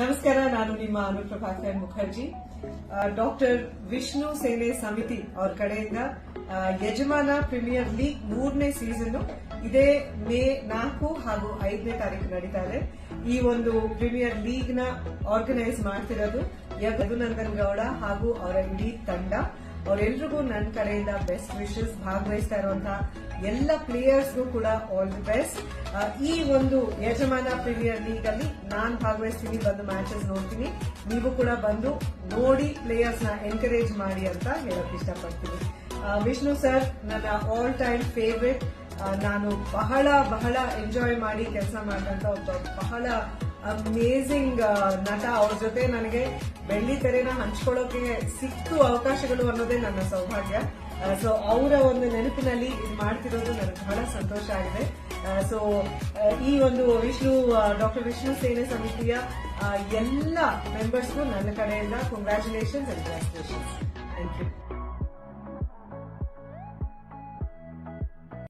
ನಮಸ್ಕಾರ, ನಾನು ನಿಮ್ಮ ಅನುಪ್ರಭಾಕರ್ ಮುಖರ್ಜಿ. ಡಾಕ್ಟರ್ ವಿಷ್ಣು ಸೇನೆ ಸಮಿತಿ ಅವ್ರ ಕಡೆಯಿಂದ ಯಜಮಾನ ಪ್ರೀಮಿಯರ್ ಲೀಗ್ ಮೂರನೇ ಸೀಸನ್ ಇದೇ ಮೇ ನಾಲ್ಕು ಹಾಗೂ ಐದನೇ ತಾರೀಕು ನಡೀತಾ ಇದೆ ಈ ಒಂದು ಪ್ರೀಮಿಯರ್ ಲೀಗ್ನ ಆರ್ಗನೈಸ್ ಮಾಡ್ತಿರೋದು ಯದುನಂದನ್ ಗೌಡ ಹಾಗೂ ಅವರ ಇಡೀ ತಂಡ. ಅವರೆಲ್ರಿಗೂ ನನ್ನ ಕಡೆಯಿಂದ ಬೆಸ್ಟ್ ವಿಶಸ್ ಭಾಗವಹಿಸ್ತಾ ಇರುವಂತಹ ಎಲ್ಲ ಪ್ಲೇಯರ್ಸ್ಗೂ ಕೂಡ ಆಲ್ ದಿ ಬೆಸ್ಟ್ ಈ ಒಂದು ಯಜಮಾನ ಪ್ರೀಮಿಯರ್ ಲೀಗ್ ಅಲ್ಲಿ ನಾನ್ ಭಾಗವಹಿಸ್ತೀನಿ, ಬಂದು ಮ್ಯಾಚಸ್ ನೋಡ್ತೀನಿ. ನೀವು ಕೂಡ ಬಂದು ನೋಡಿ ಪ್ಲೇಯರ್ಸ್ನ ಎನ್ಕರೇಜ್ ಮಾಡಿ ಅಂತ ಹೇಳಕ್ ಇಷ್ಟಪಡ್ತೀನಿ. ವಿಷ್ಣು ಸರ್ ನನ್ನ ಆಲ್ ಟೈಮ್ ಫೇವ್ರೆಟ್ ನಾನು ಬಹಳ ಬಹಳ ಎಂಜಾಯ್ ಮಾಡಿ ಕೆಲಸ ಮಾಡಿದಂತ ಒಬ್ಬ ಬಹಳ ಅಮೇಸಿಂಗ್ ನಟ ಅವ್ರ ಜೊತೆ ನನಗೆ ಬೆಳ್ಳಿ ತೆರೆನ ಹಂಚ್ಕೊಳ್ಳೋಕೆ ಸಿಕ್ತು ಅವಕಾಶಗಳು ಅನ್ನೋದೇ ನನ್ನ ಸೌಭಾಗ್ಯ. ಸೊ ಅವರ ಒಂದು ನೆನಪಿನಲ್ಲಿ ಇದು ಮಾಡ್ತಿರೋದು ನನಗೆ ಬಹಳ ಸಂತೋಷ ಆಗಿದೆ. ಸೊ ಈ ಒಂದು ವಿಷ್ಣು ಡಾಕ್ಟರ್ ವಿಷ್ಣು ಸೇನೆ ಸಮಿತಿಯ ಎಲ್ಲ ಮೆಂಬರ್ಸ್ಗೂ ನನ್ನ ಕಡೆಯಿಂದ ಕಂಗ್ರ್ಯಾಚುಲೇಷನ್ಸ್ ಅಂಡ್ ಥ್ಯಾಂಕ್ ಯು